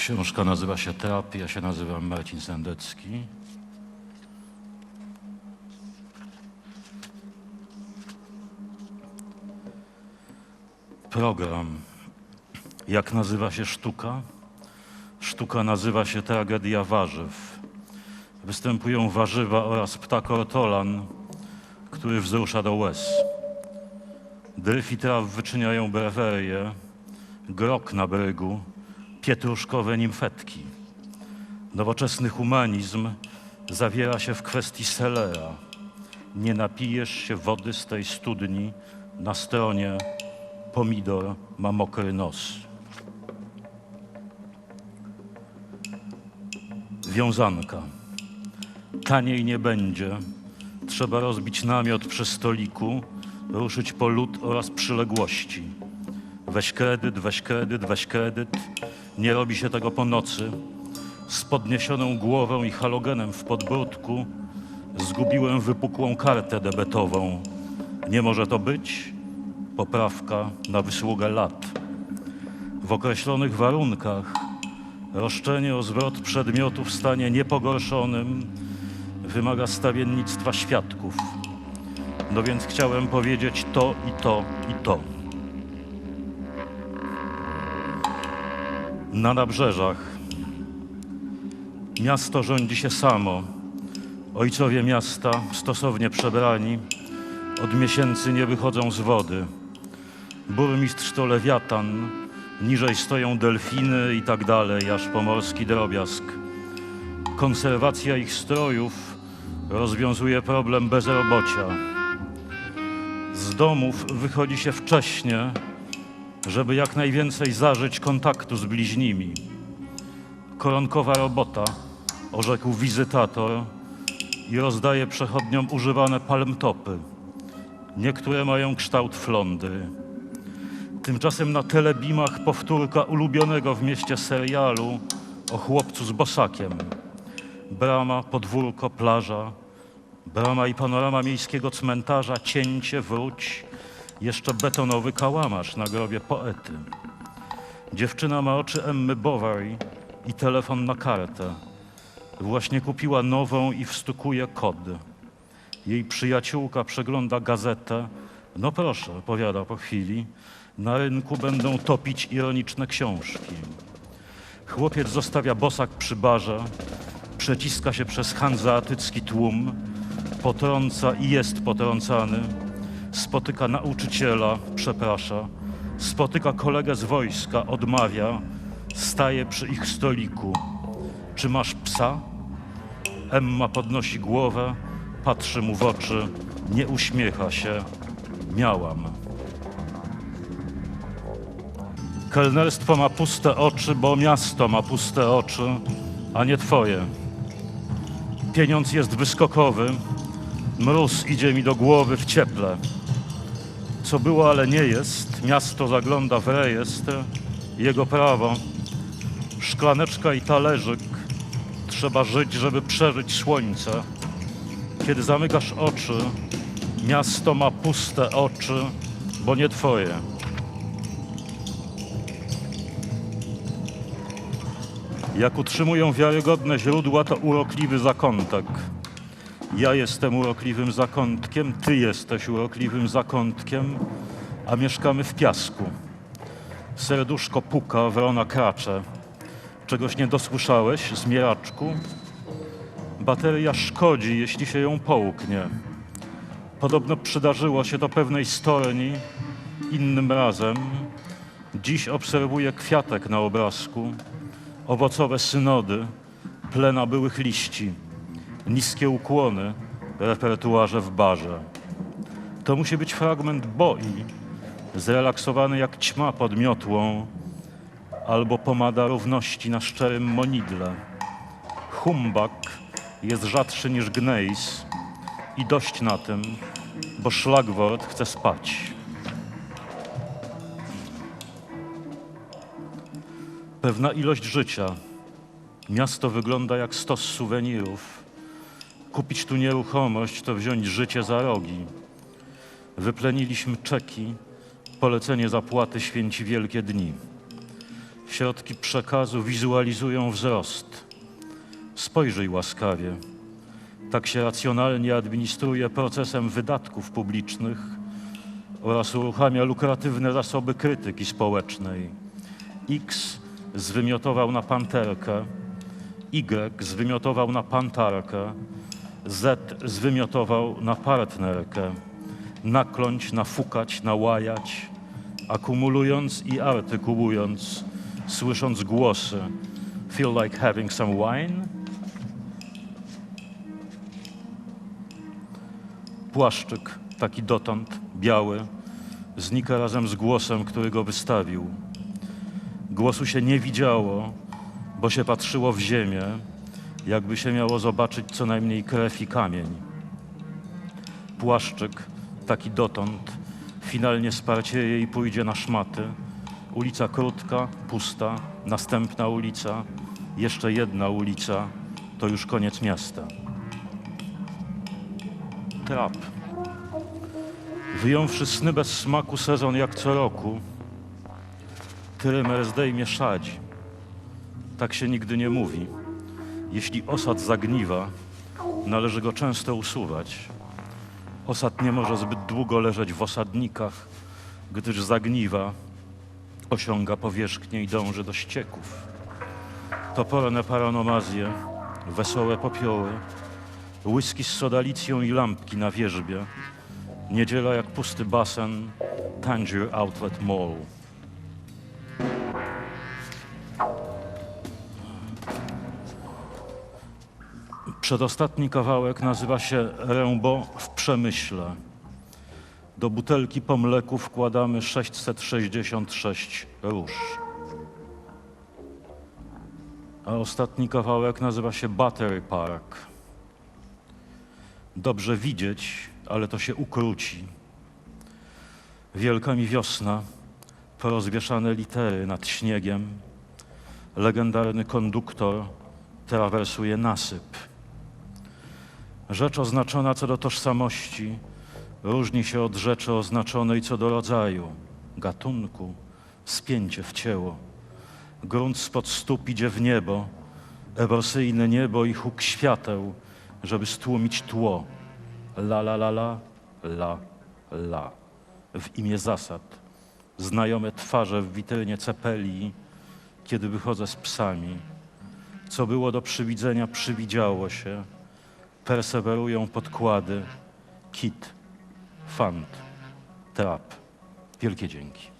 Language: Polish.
Książka nazywa się Trap, ja się nazywam Marcin Sendecki. Program. Jak nazywa się sztuka? Sztuka nazywa się Tragedia Warzyw. Występują warzywa oraz ptak ortolan, który wzrusza do łez. Dryf i traw wyczyniają brewerie, grok na brygu, pietruszkowe nimfetki. Nowoczesny humanizm zawiera się w kwestii selera. Nie napijesz się wody z tej studni na stronie pomidor ma mokry nos. Wiązanka. Taniej nie będzie. Trzeba rozbić namiot przy stoliku, ruszyć po lód oraz przyległości. Weź kredyt, weź kredyt, weź kredyt. Nie robi się tego po nocy. Z podniesioną głową i halogenem w podbródku zgubiłem wypukłą kartę debetową. Nie może to być? Poprawka na wysługę lat. W określonych warunkach roszczenie o zwrot przedmiotu w stanie niepogorszonym wymaga stawiennictwa świadków. No więc chciałem powiedzieć to i to i to. Na nabrzeżach miasto rządzi się samo. Ojcowie miasta, stosownie przebrani, od miesięcy nie wychodzą z wody. Burmistrz to lewiatan, niżej stoją delfiny i tak dalej, aż pomorski drobiazg. Konserwacja ich strojów rozwiązuje problem bezrobocia. Z domów wychodzi się wcześnie, żeby jak najwięcej zażyć kontaktu z bliźnimi. Koronkowa robota, orzekł wizytator i rozdaje przechodniom używane palmtopy. Niektóre mają kształt flądry. Tymczasem na telebimach powtórka ulubionego w mieście serialu o chłopcu z bosakiem. Brama, podwórko, plaża, brama i panorama miejskiego cmentarza, cięcie, wróć, jeszcze betonowy kałamarz na grobie poety. Dziewczyna ma oczy Emmy Bovary i telefon na kartę. Właśnie kupiła nową i wstukuje kod. Jej przyjaciółka przegląda gazetę. No proszę, powiada po chwili, na rynku będą topić ironiczne książki. Chłopiec zostawia bosak przy barze, przeciska się przez hanzeatycki tłum, potrąca i jest potrącany, spotyka nauczyciela, przeprasza, spotyka kolegę z wojska, odmawia, staje przy ich stoliku. Czy masz psa? Emma podnosi głowę, patrzy mu w oczy, nie uśmiecha się. Miałam. Kelnerstwo ma puste oczy, bo miasto ma puste oczy, a nie twoje. Pieniądz jest wyskokowy, mróz idzie mi do głowy w cieple. Co było, ale nie jest, miasto zagląda w rejestr, jego prawo. Szklaneczka i talerzyk, trzeba żyć, żeby przeżyć słońce. Kiedy zamykasz oczy, miasto ma puste oczy, bo nie twoje. Jak utrzymują wiarygodne źródła, to urokliwy zakątek. Ja jestem urokliwym zakątkiem, ty jesteś urokliwym zakątkiem, a mieszkamy w piasku. Serduszko puka, wrona kracze. Czegoś nie dosłyszałeś, zmieraczku? Bateria szkodzi, jeśli się ją połknie. Podobno przydarzyło się to pewnej storni innym razem. Dziś obserwuję kwiatek na obrazku, owocowe synody, plena byłych liści, niskie ukłony, repertuarze w barze. To musi być fragment boi, zrelaksowany jak ćma pod miotłą, albo pomada równości na szczerym monidle. Humbak jest rzadszy niż gnejs i dość na tym, bo szlagwort chce spać. Pewna ilość życia. Miasto wygląda jak stos suwenirów. Kupić tu nieruchomość to wziąć życie za rogi. Wypleniliśmy czeki, polecenie zapłaty święci wielkie dni. Środki przekazu wizualizują wzrost. Spojrzyj łaskawie. Tak się racjonalnie administruje procesem wydatków publicznych oraz uruchamia lukratywne zasoby krytyki społecznej. X zwymiotował na panterkę, Y zwymiotował na pantarkę, Z zwymiotował na partnerkę. Nakląć, nafukać, nałajać, akumulując i artykułując, słysząc głosy. Feel like having some wine? Płaszczyk, taki dotąd, biały, znika razem z głosem, który go wystawił. Głosu się nie widziało, bo się patrzyło w ziemię, jakby się miało zobaczyć co najmniej krew i kamień. Płaszczyk, taki dotąd, finalnie sparcieje i pójdzie na szmaty. Ulica krótka, pusta, następna ulica, jeszcze jedna ulica, to już koniec miasta. Trap. Wyjąwszy sny bez smaku sezon jak co roku, Trymer zdejmie szadzi. Tak się nigdy nie mówi. Jeśli osad zagniwa, należy go często usuwać. Osad nie może zbyt długo leżeć w osadnikach, gdyż zagniwa, osiąga powierzchnię i dąży do ścieków. Toporne paranomazje, wesołe popioły, whisky z sodalicją i lampki na wierzbie. Niedziela jak pusty basen, Tangier Outlet Mall. Przedostatni kawałek nazywa się Rębo w Przemyśle. Do butelki po mleku wkładamy 666 róż. A ostatni kawałek nazywa się Battery Park. Dobrze widzieć, ale to się ukróci. Wielka mi wiosna, porozwieszane litery nad śniegiem. Legendarny konduktor trawersuje nasyp. Rzecz oznaczona co do tożsamości różni się od rzeczy oznaczonej co do rodzaju, gatunku, spięcie w ciało. Grunt spod stóp idzie w niebo, erosyjne niebo i huk świateł, żeby stłumić tło. La la la la, la la. W imię zasad. Znajome twarze w witrynie cepelii, kiedy wychodzę z psami. Co było do przywidzenia, przywidziało się. Persewerują podkłady, kit, fant, trap. Wielkie dzięki.